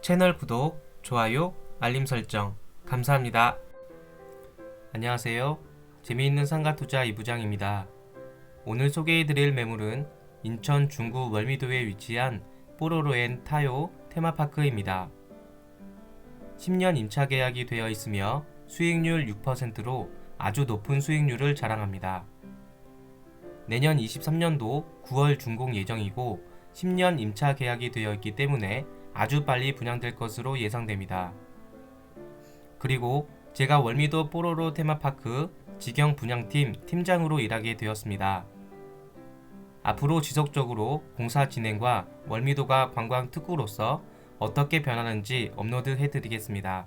채널 구독, 좋아요, 알림 설정 감사합니다. 안녕하세요. 재미있는 상가 투자 이부장입니다. 오늘 소개해드릴 매물은 인천 중구 월미도에 위치한 뽀로로앤 타요 테마파크입니다. 10년 임차 계약이 되어 있으며 수익률 6%로 아주 높은 수익률을 자랑합니다. 내년 23년도 9월 준공 예정이고 10년 임차 계약이 되어 있기 때문에 아주 빨리 분양될 것으로 예상됩니다. 그리고 제가 월미도 뽀로로 테마파크 직영 분양팀 팀장으로 일하게 되었습니다. 앞으로 지속적으로 공사 진행과 월미도가 관광 특구로서 어떻게 변하는지 업로드 해드리겠습니다.